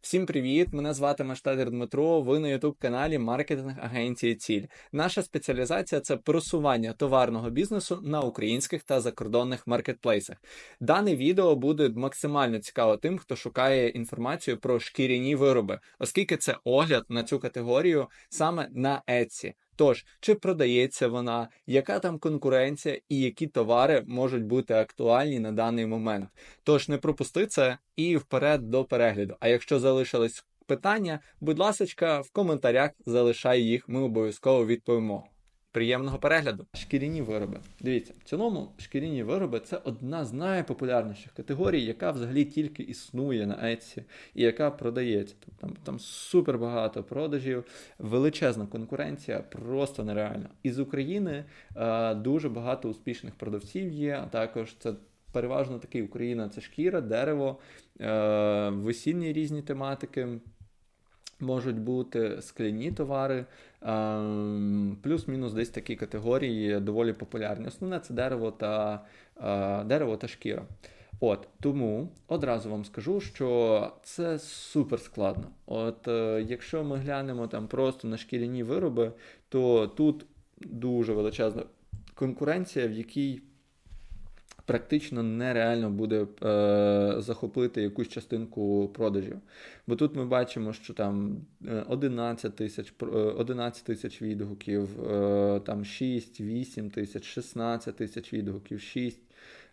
Всім привіт! Мене звати Маштадер Дмитро. Ви на youtube каналі Маркетинг Агенції Ціль. Наша спеціалізація це просування товарного бізнесу на українських та закордонних маркетплейсах. Дане відео буде максимально цікаво тим, хто шукає інформацію про шкіряні вироби, оскільки це огляд на цю категорію саме на Etsy. Тож, чи продається вона, яка там конкуренція і які товари можуть бути актуальні на даний момент. Тож не пропусти це і вперед до перегляду. А якщо залишились питання, будь ласка, в коментарях залишай їх, ми обов'язково відповімо. Приємного перегляду! Шкіряні вироби. Дивіться, в цілому шкіряні вироби це одна з найпопулярніших категорій, яка взагалі тільки існує на Etsy і яка продається. Тобто Там, там супер багато продажів, величезна конкуренція, просто нереальна. Із України е, дуже багато успішних продавців є, а також це. Переважно такий Україна це шкіра, дерево, е, весільні різні тематики, можуть бути скляні товари, ем, плюс-мінус десь такі категорії доволі популярні. Основне це дерево та, е, дерево та шкіра. От тому одразу вам скажу, що це супер складно. От е, якщо ми глянемо там просто на шкіряні вироби, то тут дуже величезна конкуренція, в якій практично нереально буде е, захопити якусь частинку продажів. Бо тут ми бачимо, що там е, 11 тисяч е, 11 тисяч відгуків, е, там 6, 8 тисяч, 16 тисяч відгуків, 6.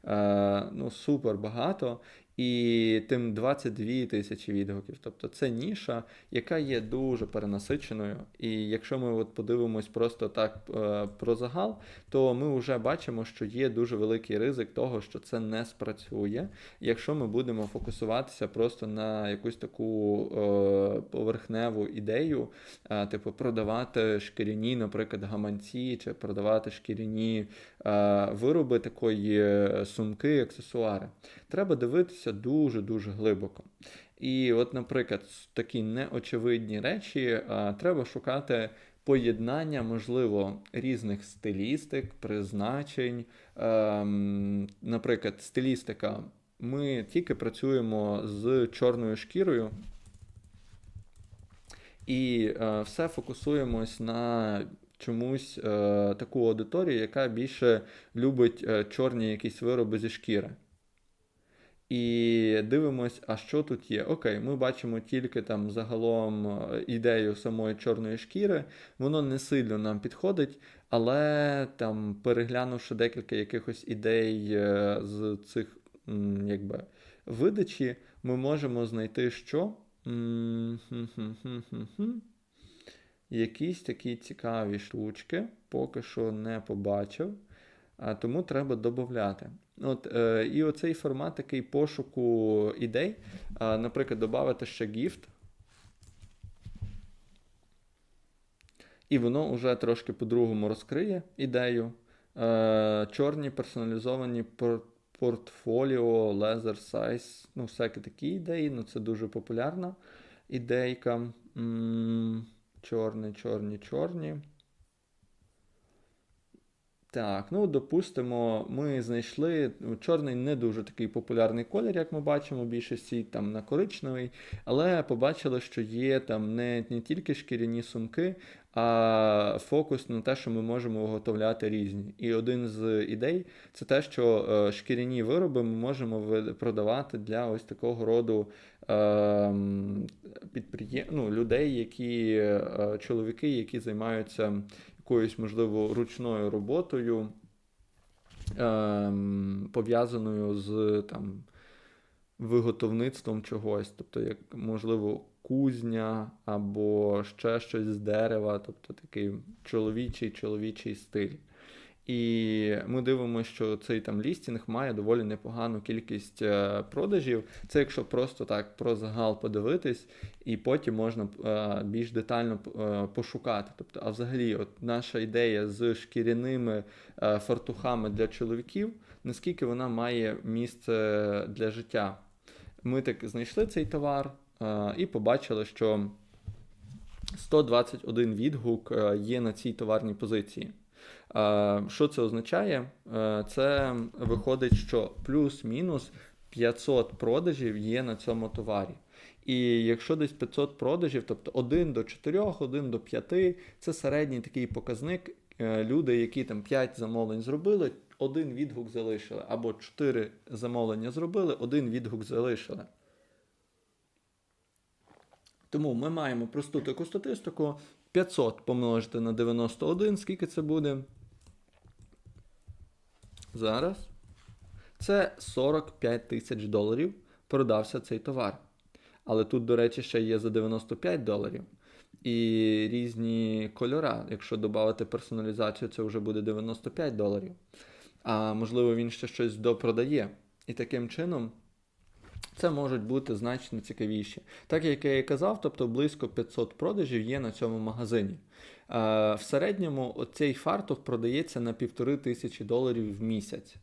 Е, ну, супер багато. І тим 22 тисячі відгуків. Тобто це ніша, яка є дуже перенасиченою. І якщо ми от подивимось просто так е, про загал, то ми вже бачимо, що є дуже великий ризик того, що це не спрацює, якщо ми будемо фокусуватися просто на якусь таку е, поверхневу ідею, е, типу продавати шкіряні, наприклад, гаманці, чи продавати шкіряні вироби такої сумки, аксесуари. Треба дивитися дуже-дуже глибоко. І, от, наприклад, такі неочевидні речі а, треба шукати поєднання, можливо, різних стилістик, призначень. Ем, наприклад, стилістика. Ми тільки працюємо з чорною шкірою. І е, все фокусуємось на чомусь е, таку аудиторію, яка більше любить е, чорні якісь вироби зі шкіри. І дивимось, а що тут є. Окей, ми бачимо тільки там загалом е, ідею самої чорної шкіри, воно не сильно нам підходить, але там, переглянувши декілька якихось ідей е, з цих якби, видачі, ми можемо знайти що? Якісь такі цікаві штучки, поки що не побачив, тому треба додати. От, е, І оцей формат такий пошуку ідей. Е, наприклад, додати ще гіфт. І воно вже трошки по-другому розкриє ідею. Е, чорні персоналізовані пор- портфоліо, laser size, ну, всякі такі ідеї. Ну, це дуже популярна ідейка. М, Чорні, чорні, чорні. Так, ну допустимо, ми знайшли ну, чорний не дуже такий популярний колір, як ми бачимо, більшості там на коричневий, але побачили, що є там не, не тільки шкіряні сумки, а фокус на те, що ми можемо виготовляти різні. І один з ідей це те, що е, шкіряні вироби ми можемо продавати для ось такого роду е, підприєм... ну, людей, які е, чоловіки, які займаються якоюсь, можливо, ручною роботою, ем, пов'язаною з там, виготовництвом чогось, тобто, як, можливо, кузня або ще щось з дерева, тобто такий чоловічий чоловічий стиль. І ми дивимося, що цей там лістінг має доволі непогану кількість е, продажів. Це якщо просто так про загал подивитись, і потім можна е, більш детально е, пошукати. Тобто, а взагалі, от наша ідея з шкіряними фартухами для чоловіків, наскільки вона має місце для життя. Ми так знайшли цей товар і побачили, що 121 відгук є на цій товарній позиції. Е, Що це означає? Е, Це виходить, що плюс-мінус 500 продажів є на цьому товарі. І якщо десь 500 продажів, тобто 1 до 4, 1 до 5, це середній такий показник. Е, Люди, які там 5 замовлень зробили, один відгук залишили, або 4 замовлення зробили, один відгук залишили. Тому ми маємо просту таку статистику. 500 помножити на 91, скільки це буде? Зараз. Це 45 тисяч доларів продався цей товар. Але тут, до речі, ще є за 95 доларів. І різні кольора. Якщо додати персоналізацію, це вже буде 95 доларів. А можливо, він ще щось допродає. І таким чином. Це можуть бути значно цікавіші. Так як я і казав, тобто близько 500 продажів є на цьому магазині. Е, в середньому цей фартух продається на півтори тисячі доларів в місяць.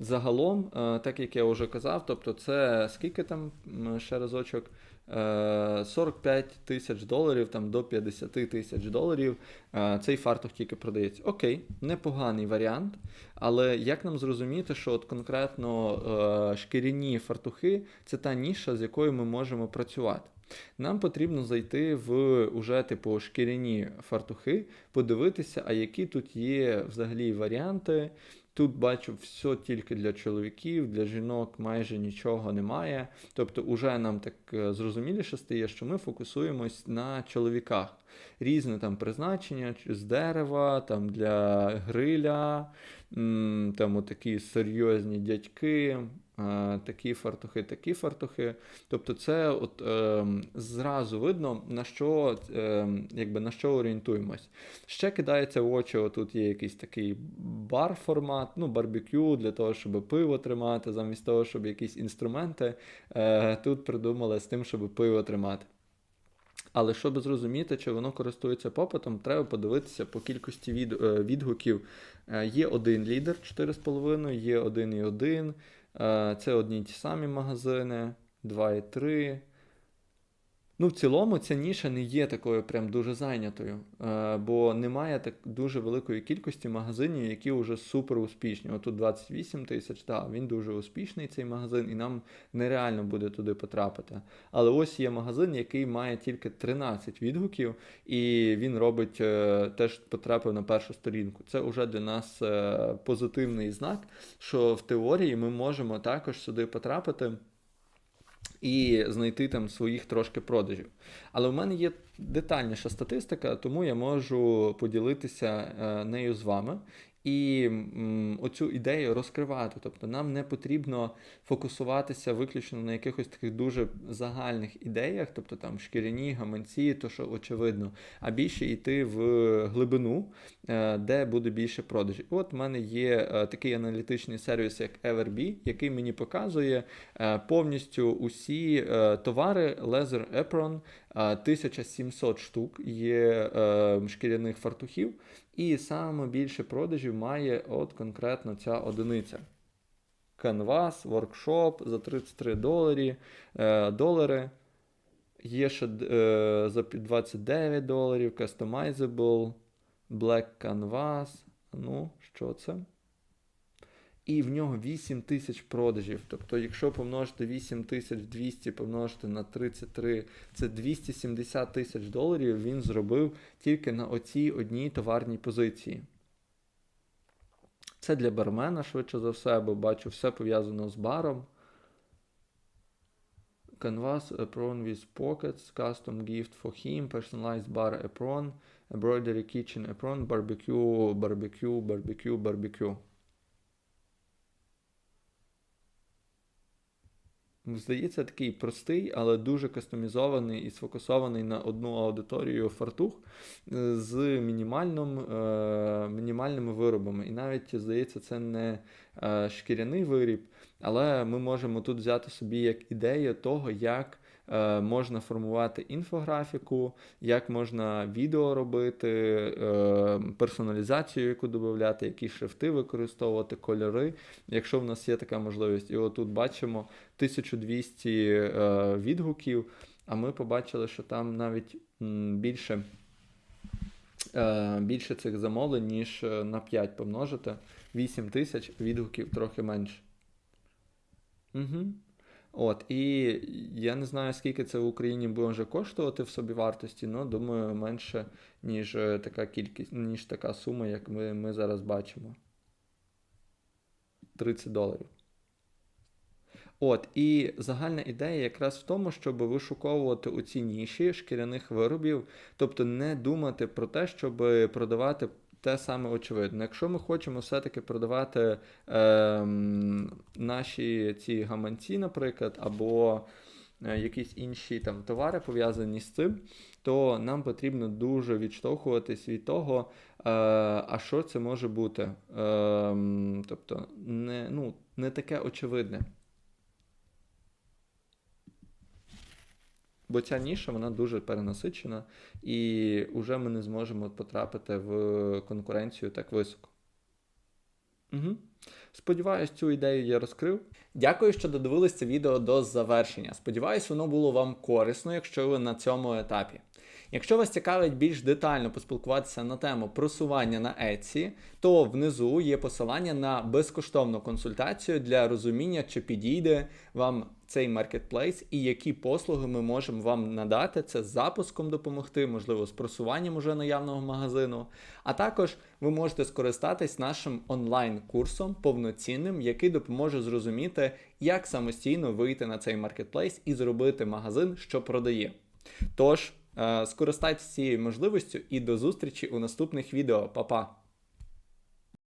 Загалом, е, так як я вже казав, тобто це скільки там ще разочок? Е, 45 тисяч доларів там до 50 тисяч доларів. е, Цей фартух тільки продається. Окей, непоганий варіант. Але як нам зрозуміти, що от конкретно е, шкіряні фартухи це та ніша, з якою ми можемо працювати? Нам потрібно зайти в уже типу шкіряні фартухи, подивитися, а які тут є взагалі варіанти. Тут бачу все тільки для чоловіків, для жінок майже нічого немає. Тобто, уже нам так е, зрозуміліше стає, що ми фокусуємось на чоловіках. Різне там призначення з дерева, там для гриля, там такі серйозні дядьки, е, такі фартухи, такі фартухи. Тобто, це от е, зразу видно, на що, е, якби, на що орієнтуємось. Ще кидається в очі, отут є якийсь такий бар-формат, ну, барбекю для того, щоб пиво тримати, замість того, щоб якісь інструменти е, тут придумали з тим, щоб пиво тримати. Але щоб зрозуміти, чи воно користується попитом, треба подивитися по кількості від, е, відгуків. Е, Є один лідер 4,5, є 1,1. один, Це одні й ті самі магазини, 2,3. Ну, в цілому, ця ніша не є такою прям дуже зайнятою, е, бо немає так дуже великої кількості магазинів, які вже супер успішні. Отут 28 тисяч, так, він дуже успішний, цей магазин, і нам нереально буде туди потрапити. Але ось є магазин, який має тільки 13 відгуків, і він робить е, теж потрапив на першу сторінку. Це вже для нас е, позитивний знак, що в теорії ми можемо також сюди потрапити і знайти там своїх трошки продажів. Але в мене є детальніша статистика, тому я можу поділитися е, нею з вами. І оцю ідею розкривати. Тобто нам не потрібно фокусуватися виключно на якихось таких дуже загальних ідеях, тобто там шкіряні, гаманці, то що очевидно, а більше йти в глибину, е, де буде більше продажів. От в мене є е, такий аналітичний сервіс, як Everbee, який мені показує е, повністю усі товари Leather Apron, 1700 штук є е, шкіряних фартухів. І саме більше продажів має от конкретно ця одиниця. Canvas, Workshop за 33 доларі, е, долари. Є ще е, за 29 доларів, Customizable, Black Canvas. Ну, що це? І в нього 8 тисяч продажів. Тобто, якщо помножити 8200 помножити на 33, це 270 тисяч доларів він зробив тільки на оцій одній товарній позиції. Це для бармена, швидше за все, бо бачу, все пов'язано з баром. Canvas apron with pockets, custom gift for him, personalized bar apron, embroidery kitchen apron, barbecue, barbecue, barbecue, barbecue. Здається, такий простий, але дуже кастомізований і сфокусований на одну аудиторію фартух е, з мінімальним, е, мінімальними виробами. І навіть, здається, це не е, шкіряний виріб, але ми можемо тут взяти собі як ідею того, як можна формувати інфографіку, як можна відео робити, е, персоналізацію, яку додати, які шрифти використовувати, кольори, якщо в нас є така можливість. І отут бачимо 1200 е, відгуків, а ми побачили, що там навіть більше. е, Більше цих замовлень, ніж е, на 5 помножити. 8 тисяч відгуків трохи менше. Угу. От, і я не знаю, скільки це в Україні може коштувати в собівартості, але думаю, менше, ніж е, така кількість, ніж така сума, як ми, ми зараз бачимо. 30 доларів. От, і загальна ідея якраз в тому, щоб вишуковувати у ці ніші шкіряних виробів, тобто не думати про те, щоб продавати те саме очевидно. Якщо ми хочемо все-таки продавати ем, наші ці гаманці, наприклад, або е, якісь інші там товари пов'язані з цим, то нам потрібно дуже відштовхуватись від того, е, а що це може бути. Ем, тобто, не, ну, не таке очевидне. Бо ця ніша вона дуже перенасичена, і вже ми не зможемо потрапити в конкуренцію так високо. Угу. Сподіваюсь, цю ідею я розкрив. Дякую, що додивились це відео до завершення. Сподіваюсь, воно було вам корисно, якщо ви на цьому етапі. Якщо вас цікавить більш детально поспілкуватися на тему просування на Etsy, то внизу є посилання на безкоштовну консультацію для розуміння, чи підійде вам цей маркетплейс і які послуги ми можемо вам надати. Це з запуском допомогти, можливо, з просуванням уже наявного магазину. А також ви можете скористатись нашим онлайн-курсом повноцінним, який допоможе зрозуміти, як самостійно вийти на цей маркетплейс і зробити магазин, що продає. Тож, скористайтеся цією можливістю і до зустрічі у наступних відео. Па-па!